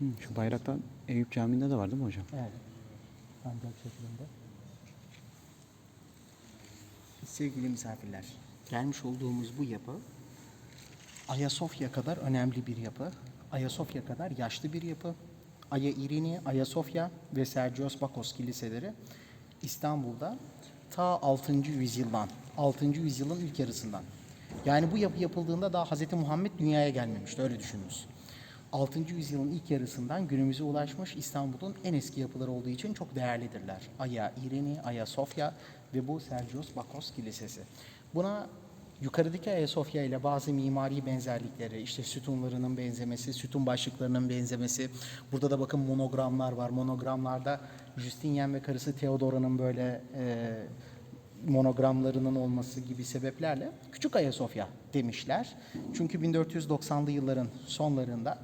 Hı, şu bayraktan Eyüp Camii'nde de var değil mi hocam? Evet. Sancak şeklinde. Sevgili misafirler, gelmiş olduğumuz bu yapı Ayasofya kadar önemli bir yapı. Ayasofya kadar yaşlı bir yapı. Aya İrini, Ayasofya ve Sergios Bakos kiliseleri İstanbul'da ta 6. yüzyıldan, 6. yüzyılın ilk yarısından. Yani bu yapı yapıldığında daha Hz. Muhammed dünyaya gelmemişti, öyle düşününüz. 6. yüzyılın ilk yarısından günümüze ulaşmış İstanbul'un en eski yapıları olduğu için çok değerlidirler. Aya İrini, Ayasofya ve bu Sergios Bakos Kilisesi. Buna yukarıdaki Ayasofya ile bazı mimari benzerlikleri, işte sütunlarının benzemesi, sütun başlıklarının benzemesi. Burada da bakın monogramlar var. Monogramlarda Justinian ve karısı Theodora'nın böyle e, monogramlarının olması gibi sebeplerle Küçük Ayasofya demişler. Çünkü 1490'lı yılların sonlarında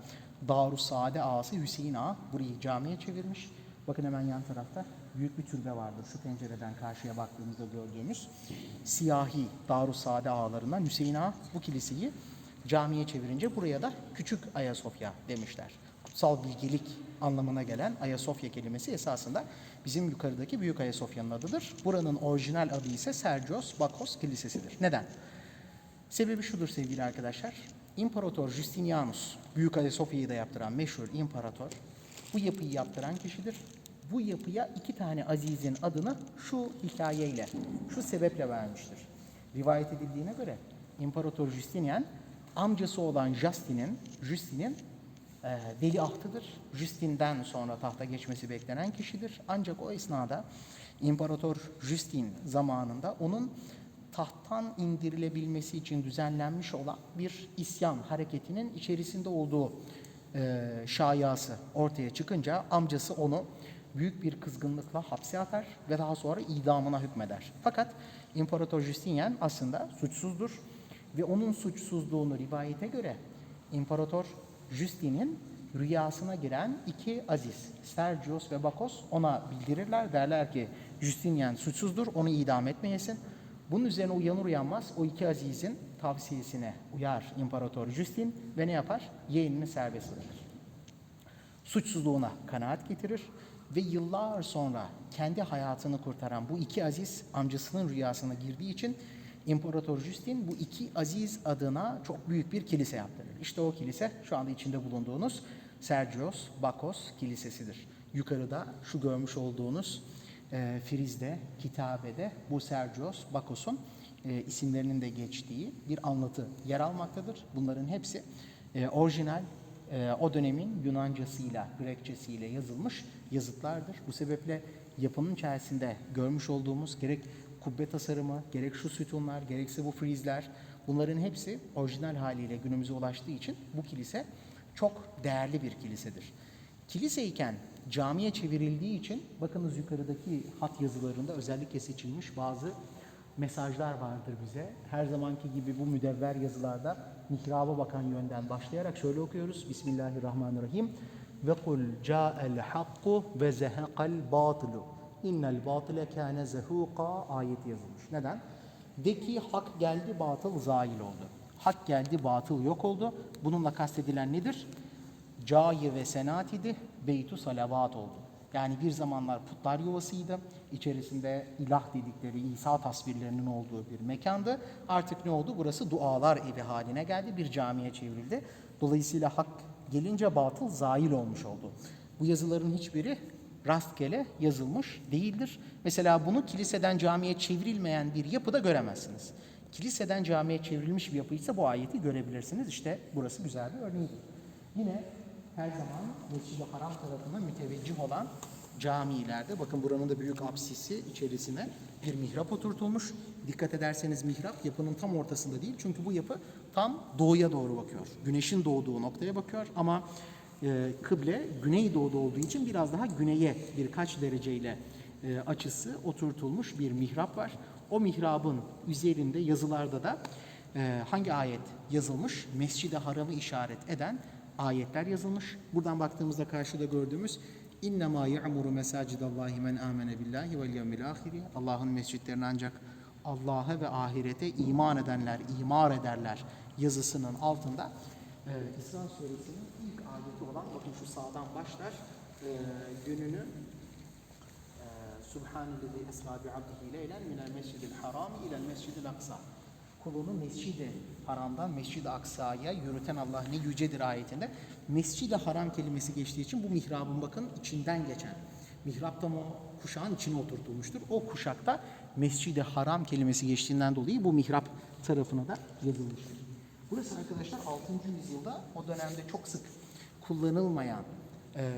Darus Saade ağası Hüseyin Ağa burayı camiye çevirmiş. Bakın hemen yan tarafta büyük bir türbe vardır. Şu pencereden karşıya baktığımızda gördüğümüz siyahi Darus Saade ağalarından Hüseyin Ağa bu kiliseyi camiye çevirince buraya da Küçük Ayasofya demişler. Kutsal bilgelik anlamına gelen Ayasofya kelimesi esasında bizim yukarıdaki Büyük Ayasofya'nın adıdır. Buranın orijinal adı ise Sergios Bakos Kilisesi'dir. Neden? Sebebi şudur sevgili arkadaşlar. İmparator Justinianus, Büyük Ayasofya'yı da yaptıran meşhur imparator, bu yapıyı yaptıran kişidir. Bu yapıya iki tane azizin adını şu hikayeyle, şu sebeple vermiştir. Rivayet edildiğine göre İmparator Justinian amcası olan Justin'in, Justin'in veliahtıdır. Justin'den sonra tahta geçmesi beklenen kişidir. Ancak o esnada İmparator Justin zamanında onun tahttan indirilebilmesi için düzenlenmiş olan bir isyan hareketinin içerisinde olduğu e, şayası ortaya çıkınca amcası onu büyük bir kızgınlıkla hapse atar ve daha sonra idamına hükmeder. Fakat İmparator Justinian aslında suçsuzdur ve onun suçsuzluğunu rivayete göre İmparator Justin'in rüyasına giren iki aziz, Sergios ve Bakos ona bildirirler. Derler ki Justinian suçsuzdur, onu idam etmeyesin. Bunun üzerine uyanır uyanmaz o iki azizin tavsiyesine uyar İmparator Justin ve ne yapar? Yeğenini serbest bırakır suçsuzluğuna kanaat getirir ve yıllar sonra kendi hayatını kurtaran bu iki aziz amcasının rüyasına girdiği için İmparator Justin bu iki aziz adına çok büyük bir kilise yaptırır. İşte o kilise şu anda içinde bulunduğunuz Sergios Bakos Kilisesi'dir. Yukarıda şu görmüş olduğunuz e, frizde, kitabede bu Sergios Bakos'un e, isimlerinin de geçtiği bir anlatı yer almaktadır. Bunların hepsi e, orijinal e, o dönemin Yunancasıyla, Grekçesiyle yazılmış yazıtlardır. Bu sebeple yapının içerisinde görmüş olduğumuz gerek kubbe tasarımı, gerek şu sütunlar, gerekse bu frizler bunların hepsi orijinal haliyle günümüze ulaştığı için bu kilise çok değerli bir kilisedir. Kiliseyken camiye çevrildiği için bakınız yukarıdaki hat yazılarında özellikle seçilmiş bazı mesajlar vardır bize. Her zamanki gibi bu müdevver yazılarda mihraba bakan yönden başlayarak şöyle okuyoruz. Bismillahirrahmanirrahim. Ve kul ca'el hakku ve zehaqal batilu. İnnel batile kâne zehuqa ayeti yazılmış. Neden? De ki hak geldi batıl zail oldu. Hak geldi batıl yok oldu. Bununla kastedilen nedir? Cayi ve senat idi, beytu salavat oldu. Yani bir zamanlar putlar yuvasıydı. İçerisinde ilah dedikleri İsa tasvirlerinin olduğu bir mekandı. Artık ne oldu? Burası dualar evi haline geldi. Bir camiye çevrildi. Dolayısıyla hak gelince batıl zail olmuş oldu. Bu yazıların hiçbiri rastgele yazılmış değildir. Mesela bunu kiliseden camiye çevrilmeyen bir yapıda göremezsiniz. Kiliseden camiye çevrilmiş bir yapıysa bu ayeti görebilirsiniz. İşte burası güzel bir örneğidir. Yine her zaman Mescid-i Haram tarafına müteveccih olan camilerde bakın buranın da büyük apsisi içerisine bir mihrap oturtulmuş. Dikkat ederseniz mihrap yapının tam ortasında değil çünkü bu yapı tam doğuya doğru bakıyor. Güneşin doğduğu noktaya bakıyor ama e, kıble güneydoğuda olduğu için biraz daha güneye birkaç dereceyle e, açısı oturtulmuş bir mihrap var. O mihrabın üzerinde yazılarda da e, hangi ayet yazılmış? Mescid-i Haram'ı işaret eden ayetler yazılmış. Buradan baktığımızda karşıda gördüğümüz İnnemâ ya'muru mesacidallahi men amene billahi vel yevmil ahiri. Allah'ın mescitlerini ancak Allah'a ve ahirete iman edenler, imar ederler yazısının altında e, İsra suresinin ilk ayeti olan bakın şu sağdan başlar. E, gününü e, Subhanellezi esra bi abdihi leylen minel mescidil harami ilel mescidil aksa. Kulunu Mescid-i Haram'dan Mescid-i Aksa'ya yürüten Allah ne yücedir ayetinde. Mescid-i Haram kelimesi geçtiği için bu mihrabın bakın içinden geçen. Mihrap tam o kuşağın içine oturtulmuştur. O kuşakta Mescid-i Haram kelimesi geçtiğinden dolayı bu mihrap tarafına da yazılmıştır. Burası arkadaşlar 6. yüzyılda o dönemde çok sık kullanılmayan e,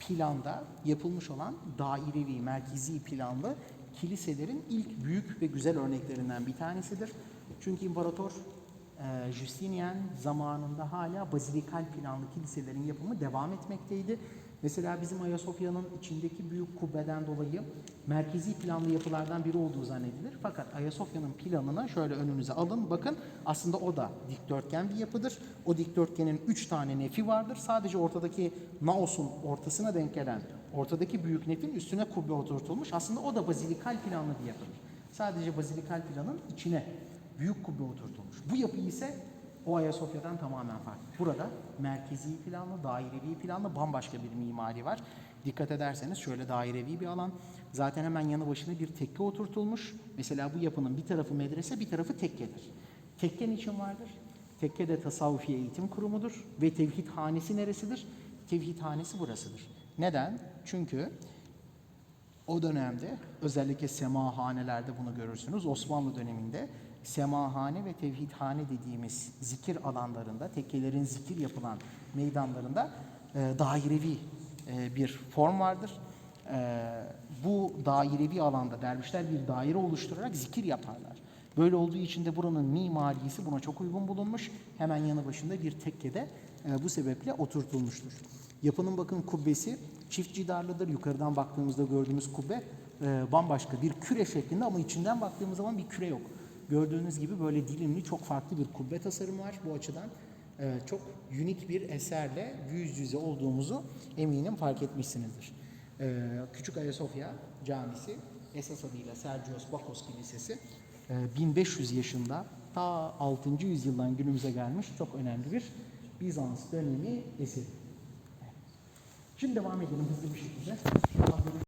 planda yapılmış olan dairevi, merkezi planlı kiliselerin ilk büyük ve güzel örneklerinden bir tanesidir. Çünkü imparator e, Justinian zamanında hala bazilikal planlı kiliselerin yapımı devam etmekteydi. Mesela bizim Ayasofya'nın içindeki büyük kubbeden dolayı merkezi planlı yapılardan biri olduğu zannedilir. Fakat Ayasofya'nın planını şöyle önünüze alın bakın aslında o da dikdörtgen bir yapıdır. O dikdörtgenin üç tane nefi vardır. Sadece ortadaki naosun ortasına denk gelen ortadaki büyük nefin üstüne kubbe oturtulmuş. Aslında o da bazilikal planlı bir yapıdır. Sadece bazilikal planın içine büyük kubbe oturtulmuş. Bu yapı ise o Ayasofya'dan tamamen farklı. Burada merkezi planlı, dairevi planlı bambaşka bir mimari var. Dikkat ederseniz şöyle dairevi bir alan. Zaten hemen yanı başına bir tekke oturtulmuş. Mesela bu yapının bir tarafı medrese, bir tarafı tekkedir. Tekke niçin vardır? Tekke de tasavvufi eğitim kurumudur. Ve tevhid hanesi neresidir? Tevhid hanesi burasıdır. Neden? Çünkü o dönemde özellikle semahanelerde bunu görürsünüz. Osmanlı döneminde semahane ve tevhidhane dediğimiz zikir alanlarında, tekkelerin zikir yapılan meydanlarında e, dairevi e, bir form vardır. E, bu dairevi alanda dervişler bir daire oluşturarak zikir yaparlar. Böyle olduğu için de buranın mimarisi buna çok uygun bulunmuş. Hemen yanı başında bir tekkede e, bu sebeple oturtulmuştur. Yapının bakın kubbesi çift cidarlıdır. Yukarıdan baktığımızda gördüğümüz kubbe e, bambaşka bir küre şeklinde ama içinden baktığımız zaman bir küre yok. Gördüğünüz gibi böyle dilimli çok farklı bir kubbe tasarımı var bu açıdan. e, çok unik bir eserle yüz yüze olduğumuzu eminim fark etmişsinizdir. E, Küçük Ayasofya Camisi esas adıyla Sergios Bakos Kilisesi e, 1500 yaşında ta 6. yüzyıldan günümüze gelmiş çok önemli bir Bizans dönemi eseri. Şimdi devam edelim hızlı bir şekilde.